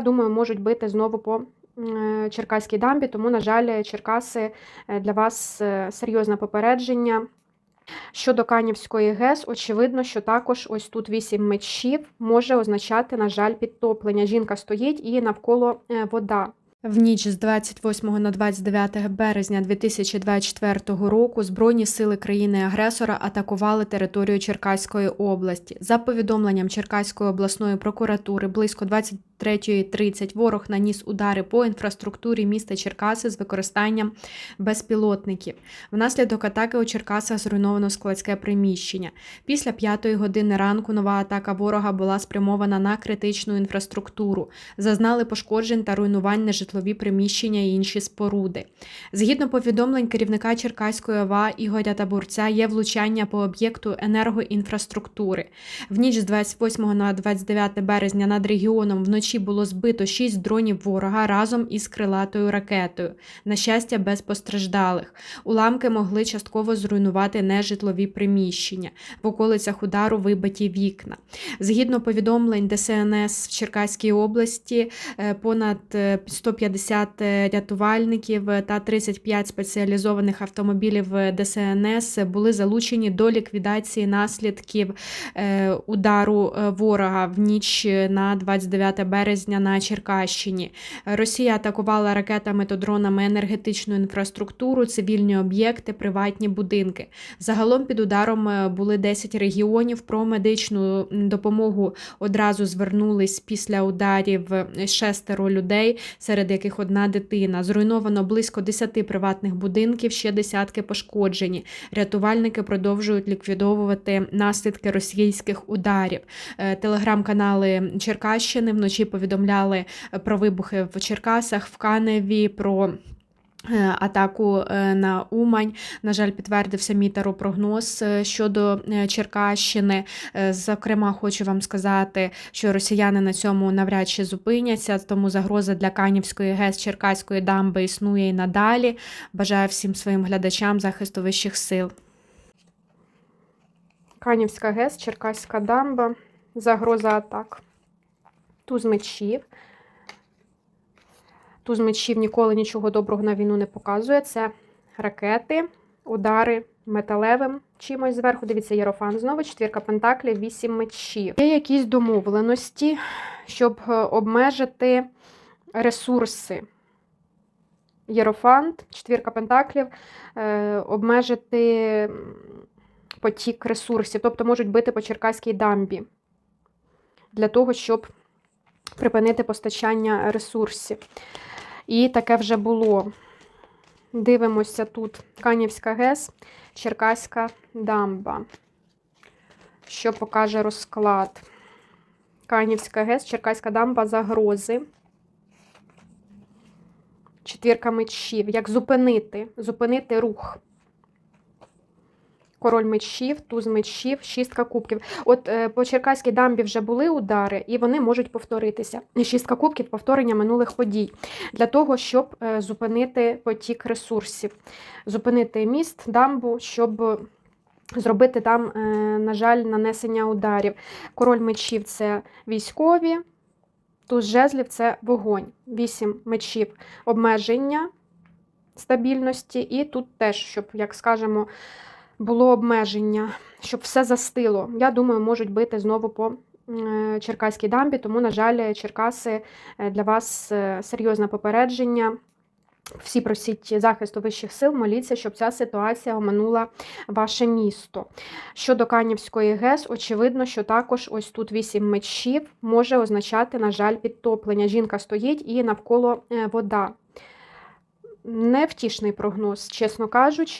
Думаю, можуть бити знову по е, Черкаській дамбі, тому, на жаль, Черкаси е, для вас е, серйозне попередження. Щодо Канівської ГЕС, очевидно, що також ось тут вісім мечів може означати, на жаль, підтоплення. Жінка стоїть і навколо вода. В ніч з 28 на 29 березня 2024 року Збройні сили країни-агресора атакували територію Черкаської області. За повідомленням Черкаської обласної прокуратури, близько 23.30 ворог наніс удари по інфраструктурі міста Черкаси з використанням безпілотників. Внаслідок атаки у Черкасах зруйновано складське приміщення. Після п'ятої години ранку нова атака ворога була спрямована на критичну інфраструктуру. Зазнали пошкоджень та руйнувань нежитлові приміщення і інші споруди. Згідно повідомлень керівника Черкаської ОВА Ігоря Табурця, є влучання по об'єкту енергоінфраструктури. В ніч з 28 на 29 березня над регіоном вночі було збито 6 дронів ворога разом із крилатою ракетою. На щастя, без постраждалих. Уламки могли частково зруйнувати нежитлові приміщення. В околицях удару вибиті вікна. Згідно повідомлень ДСНС в Черкаській області, е, понад е, 150 рятувальників та 35 спеціалізованих автомобілів ДСНС були залучені до ліквідації наслідків е, удару е, ворога в ніч на 29 березня на Черкащині. Росія атакувала ракетами та дронами енергетичну інфраструктуру, цивільні об'єкти, приватні будинки. Загалом під ударом е, були 10 регіонів. Про медичну допомогу одразу звернулись після ударів шестеро людей, серед яких одна дитина. Зруйновано близько 10 приватних будинків, ще десятки пошкоджені. Рятувальники продовжують ліквідовувати наслідки російських ударів. Е, Телеграм-канали Черкащини вночі повідомляли про вибухи в Черкасах, в Каневі. про е, Атаку е, на Умань, на жаль, підтвердився мій таропрогноз е, щодо е, Черкащини. Е, Зокрема, хочу вам сказати, що росіяни на цьому навряд чи зупиняться, тому загроза для Канівської ГЕС Черкаської дамби існує і надалі. Бажаю всім своїм глядачам захисту вищих сил. Канівська ГЕС, Черкаська дамба, загроза атак. Туз мечів. Туз мечів ніколи нічого доброго на війну не показує. Це ракети, удари металевим чимось зверху. Дивіться, Єрофан знову, четвірка пентаклів, вісім мечів. Є якісь домовленості, щоб е, обмежити ресурси. Єрофант, четвірка пентаклів, е, обмежити потік ресурсів, тобто можуть бити по Черкаській дамбі для того, щоб припинити постачання ресурсів. І таке вже було. Дивимося тут Канівська ГЕС, Черкаська дамба. Що покаже розклад? Канівська ГЕС, Черкаська дамба, загрози. Четвірка мечів. Як зупинити? Зупинити рух. Король мечів, туз мечів, шістка кубків. От е, по Черкаській дамбі вже були удари, і вони можуть повторитися. Шістка кубків повторення минулих подій для того, щоб е, зупинити потік ресурсів, зупинити міст, дамбу, щоб зробити там, е, на жаль, нанесення ударів. Король мечів це військові, туз жезлів це вогонь. Вісім мечів обмеження стабільності, і тут теж, щоб, як скажемо, було обмеження, щоб все застило. Я думаю, можуть бити знову по е, Черкаській дамбі, тому, на жаль, Черкаси е, для вас е, серйозне попередження. Всі просіть захисту вищих сил, моліться, щоб ця ситуація оминула ваше місто. Щодо Канівської ГЕС, очевидно, що також ось тут вісім мечів може означати, на жаль, підтоплення. Жінка стоїть і навколо вода. Невтішний прогноз, чесно кажучи.